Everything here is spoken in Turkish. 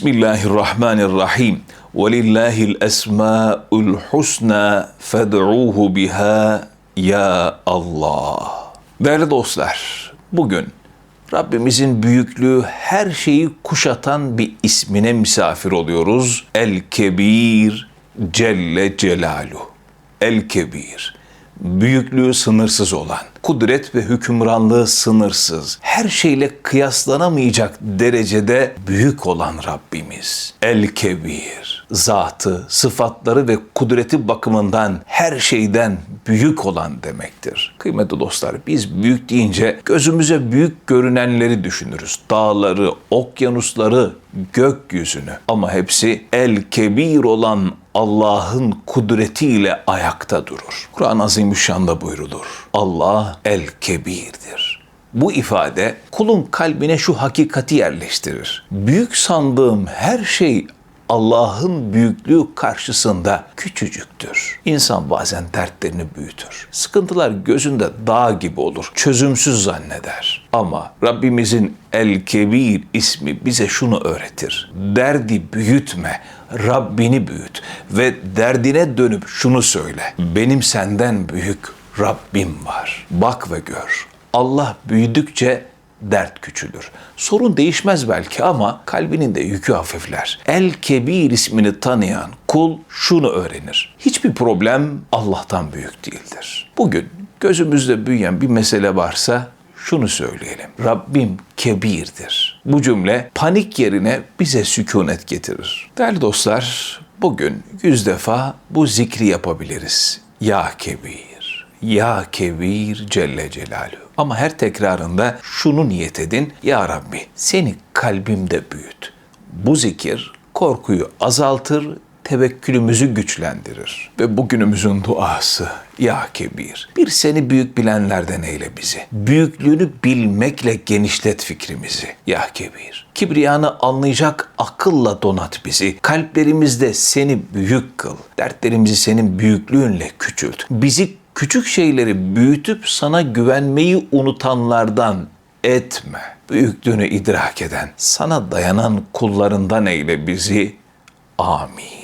Bismillahirrahmanirrahim. Velillahil esmaul husna fed'uhu biha ya Allah. Değerli dostlar, bugün Rabbimizin büyüklüğü her şeyi kuşatan bir ismine misafir oluyoruz. El Kebir Celle Celaluhu. El Kebir. Büyüklüğü sınırsız olan, kudret ve hükümranlığı sınırsız, her şeyle kıyaslanamayacak derecede büyük olan Rabbimiz. El Kebir. Zatı, sıfatları ve kudreti bakımından her şeyden büyük olan demektir. Kıymetli dostlar, biz büyük deyince gözümüze büyük görünenleri düşünürüz. Dağları, okyanusları, gökyüzünü. Ama hepsi el kebir olan Allah'ın kudretiyle ayakta durur. Kur'an-ı Azimüşşan'da buyrulur. El kebirdir. Bu ifade kulun kalbine şu hakikati yerleştirir. Büyük sandığım her şey Allah'ın büyüklüğü karşısında küçücüktür. İnsan bazen dertlerini büyütür. Sıkıntılar gözünde dağ gibi olur. Çözümsüz zanneder. Ama Rabbimizin El Kebir ismi bize şunu öğretir. Derdi büyütme, Rabbini büyüt ve derdine dönüp şunu söyle. Benim senden büyük Rabbim var. Bak ve gör. Allah büyüdükçe dert küçülür. Sorun değişmez belki ama kalbinin de yükü hafifler. El Kebir ismini tanıyan kul şunu öğrenir. Hiçbir problem Allah'tan büyük değildir. Bugün gözümüzde büyüyen bir mesele varsa şunu söyleyelim. Rabbim kebirdir. Bu cümle panik yerine bize sükunet getirir. Değerli dostlar, bugün yüz defa bu zikri yapabiliriz. Ya kebir, ya kebir Celle Celaluhu. Ama her tekrarında şunu niyet edin. Ya Rabbi seni kalbimde büyüt. Bu zikir korkuyu azaltır, tevekkülümüzü güçlendirir. Ve bugünümüzün duası ya kebir. Bir seni büyük bilenlerden eyle bizi. Büyüklüğünü bilmekle genişlet fikrimizi ya kebir. Kibriyanı anlayacak akılla donat bizi. Kalplerimizde seni büyük kıl. Dertlerimizi senin büyüklüğünle küçült. Bizi küçük şeyleri büyütüp sana güvenmeyi unutanlardan etme. Büyüklüğünü idrak eden, sana dayanan kullarından eyle bizi. Amin.